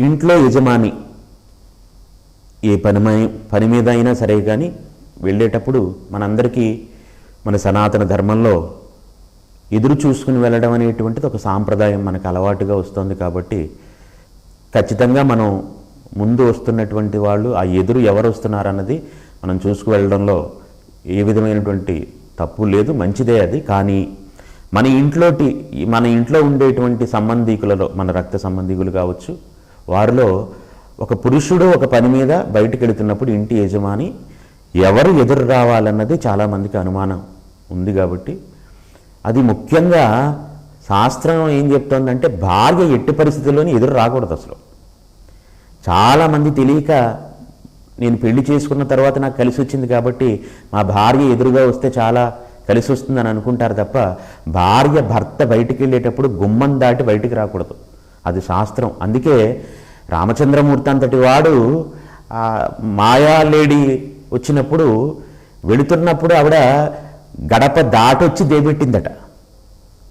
ఇంట్లో యజమాని ఏ పనిమై పని మీద అయినా సరే కానీ వెళ్ళేటప్పుడు మనందరికీ మన సనాతన ధర్మంలో ఎదురు చూసుకుని వెళ్ళడం అనేటువంటిది ఒక సాంప్రదాయం మనకు అలవాటుగా వస్తుంది కాబట్టి ఖచ్చితంగా మనం ముందు వస్తున్నటువంటి వాళ్ళు ఆ ఎదురు ఎవరు వస్తున్నారన్నది మనం చూసుకు వెళ్ళడంలో ఏ విధమైనటువంటి తప్పు లేదు మంచిదే అది. కానీ మన ఇంట్లోటి మన ఇంట్లో ఉండేటువంటి సంబంధీకులలో మన రక్త సంబంధీకులు కావచ్చు వారిలో ఒక పురుషుడు ఒక పని మీద బయటికి వెళుతున్నప్పుడు ఇంటి యజమాని ఎవరు ఎదురు రావాలన్నది చాలామందికి అనుమానం ఉంది కాబట్టి అది ముఖ్యంగా శాస్త్రం ఏం చెప్తోందంటే భార్య ఎట్టి పరిస్థితుల్లోనే ఎదురు రాకూడదు అసలు. చాలామంది తెలియక నేను పెళ్ళి చేసుకున్న తర్వాత నాకు కలిసి వచ్చింది కాబట్టి మా భార్య ఎదురుగా వస్తే చాలా కలిసి వస్తుందని అనుకుంటారు తప్ప భార్య భర్త బయటికి వెళ్ళేటప్పుడు గుమ్మం దాటి బయటికి రాకూడదు. అది శాస్త్రం. అందుకే రామచంద్రమూర్తి అంతటి వాడు మాయా లేడీ వచ్చినప్పుడు వెళుతున్నప్పుడు ఆవిడ గడప దాటొచ్చి దేబెట్టిందట.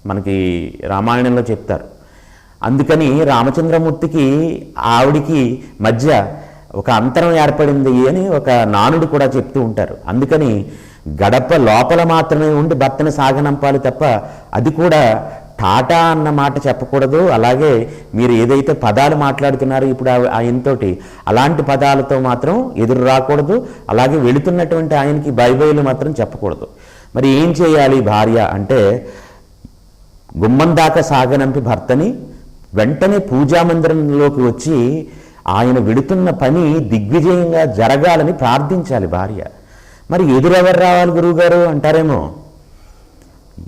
మనకి రామాయణంలో చెప్తారు. అందుకని రామచంద్రమూర్తికి ఆవిడికి మధ్య ఒక అంతరం ఏర్పడింది అని ఒక నానుడు కూడా చెప్తూ ఉంటారు. అందుకని గడప లోపల మాత్రమే ఉండి భర్తను సాగనంపాలి తప్ప అది కూడా టాటా అన్న మాట చెప్పకూడదు. అలాగే మీరు ఏదైతే పదాలు మాట్లాడుతున్నారో ఇప్పుడు ఆయనతోటి అలాంటి పదాలతో మాత్రం ఎదురు రాకూడదు. అలాగే వెళుతున్నటువంటి ఆయనకి బైబైలు మాత్రం చెప్పకూడదు. మరి ఏం చేయాలి భార్య అంటే గుమ్మం దాకా సాగనంపి భర్తని వెంటనే పూజా మందిరంలోకి వచ్చి ఆయన వెడుతున్న పని దిగ్విజయంగా జరగాలని ప్రార్థించాలి భార్య. మరి ఎదురెవరు రావాలి గురువుగారు? అంటారేమో?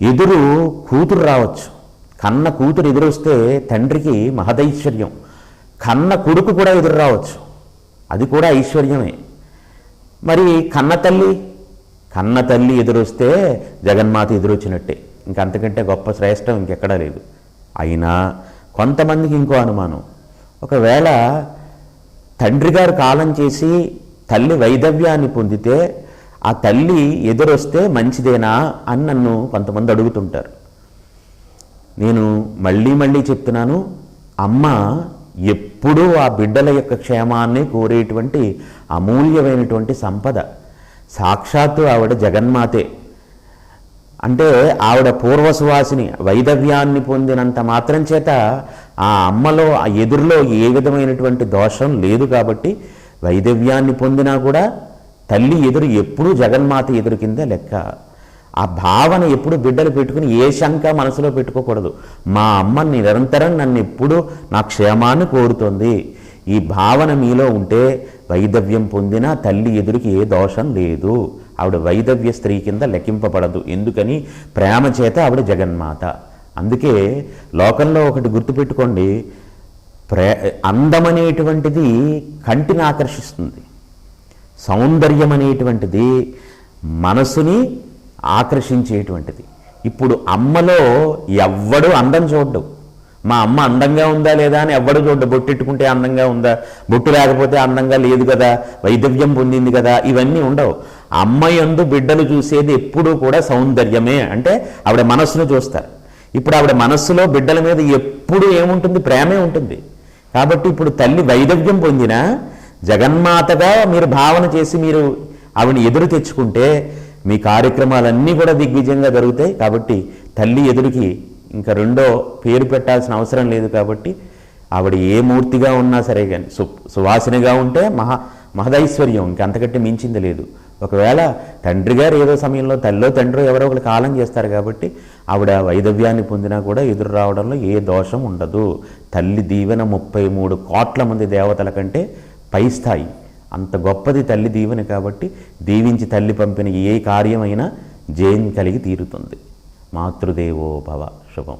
ఎదురు కూతురు రావచ్చు. కన్న కూతురు ఎదురొస్తే తండ్రికి మహదైశ్వర్యం. కన్న కొడుకు కూడా ఎదురు రావచ్చు. అది కూడా ఐశ్వర్యమే. మరి కన్న తల్లి? కన్న తల్లి ఎదురొస్తే జగన్మాత ఎదురొచ్చినట్టే. ఇంకంతకంటే గొప్ప శ్రేష్టం ఇంకెక్కడా లేదు. అయినా కొంతమందికి ఇంకో అనుమానం. ఒకవేళ తండ్రి గారు కాలం చేసి తల్లి వైదవ్యాన్ని పొందితే ఆ తల్లి ఎదురొస్తే మంచిదేనా అని నన్ను కొంతమంది అడుగుతుంటారు. నేను మళ్ళీ మళ్ళీ చెప్తున్నాను అమ్మ ఎప్పుడూ ఆ బిడ్డల యొక్క క్షేమాన్ని కోరేటువంటి అమూల్యమైనటువంటి సంపద. సాక్షాత్తు ఆవిడ జగన్మాతే. అంటే ఆవిడ పూర్వసువాసిని వైదవ్యాన్ని పొందినంత మాత్రం చేత ఆ అమ్మలో ఆ ఎదురులో ఏ విధమైనటువంటి దోషం లేదు కాబట్టి వైదవ్యాన్ని పొందినా కూడా తల్లి ఎదురు ఎప్పుడూ జగన్మాత ఎదురు కింద లెక్క. ఆ భావన ఎప్పుడు బిడ్డలు పెట్టుకుని ఏ శంక మనసులో పెట్టుకోకూడదు. మా అమ్మ నిరంతరం నన్ను ఎప్పుడు నా క్షేమాన్ని కోరుతుంది. ఈ భావన మీలో ఉంటే వైదవ్యం పొందిన తల్లి ఎదురికి ఏ దోషం లేదు. ఆవిడ వైదవ్య స్త్రీ కింద లెక్కింపబడదు. ఎందుకని? ప్రేమ చేత ఆవిడ జగన్మాత. అందుకే లోకంలో ఒకటి గుర్తుపెట్టుకోండి. ప్రే అందమనేటువంటిది కంటిని ఆకర్షిస్తుంది. సౌందర్యం అనేటువంటిది మనసుని ఆకర్షించేటువంటిది. ఇప్పుడు అమ్మలో ఎవ్వడు అందం చూడ్డు. మా అమ్మ అందంగా ఉందా లేదా అని ఎవ్వడు చూడ్డు. బొట్టెట్టుకుంటే అందంగా ఉందా? బొట్టు లేకపోతే అందంగా లేదు కదా? వైదవ్యం పొందింది కదా? ఇవన్నీ ఉండవు. అమ్మ యందు బిడ్డలు చూసేది ఎప్పుడూ కూడా సౌందర్యమే. అంటే ఆవిడ మనస్సును చూస్తారు. ఇప్పుడు ఆవిడ మనస్సులో బిడ్డల మీద ఎప్పుడు ఏముంటుంది? ప్రేమే ఉంటుంది. కాబట్టి ఇప్పుడు తల్లి వైదవ్యం పొందిన జగన్మాతగా మీరు భావన చేసి మీరు ఆవిడని ఎదురు తెచ్చుకుంటే మీ కార్యక్రమాలన్నీ కూడా దిగ్విజయంగా జరుగుతాయి కాబట్టి తల్లి ఎదురికి ఇంకా రెండో పేరు పెట్టాల్సిన అవసరం లేదు కాబట్టి ఆవిడ ఏ మూర్తిగా ఉన్నా సరే కానీ సు సువాసనగా ఉంటే మహా మహదైశ్వర్యం. ఇంకంతకంటే మించింది లేదు. ఒకవేళ తండ్రి గారు ఏదో సమయంలో తల్లో తండ్రి ఎవరో ఒకరు కాలం చేస్తారు కాబట్టి ఆవిడ వైదవ్యాన్ని పొందినా కూడా ఎదురు రావడంలో ఏ దోషం ఉండదు. తల్లి దీవెన ముప్పై మూడు కోట్ల మంది దేవతల కంటే పై స్థాయి. అంత గొప్పది తల్లి దీవెన కాబట్టి దీవించి తల్లి పంపిన ఏ కార్యమైనా జయం కలిగి తీరుతుంది. మాతృదేవో భవ శుభం.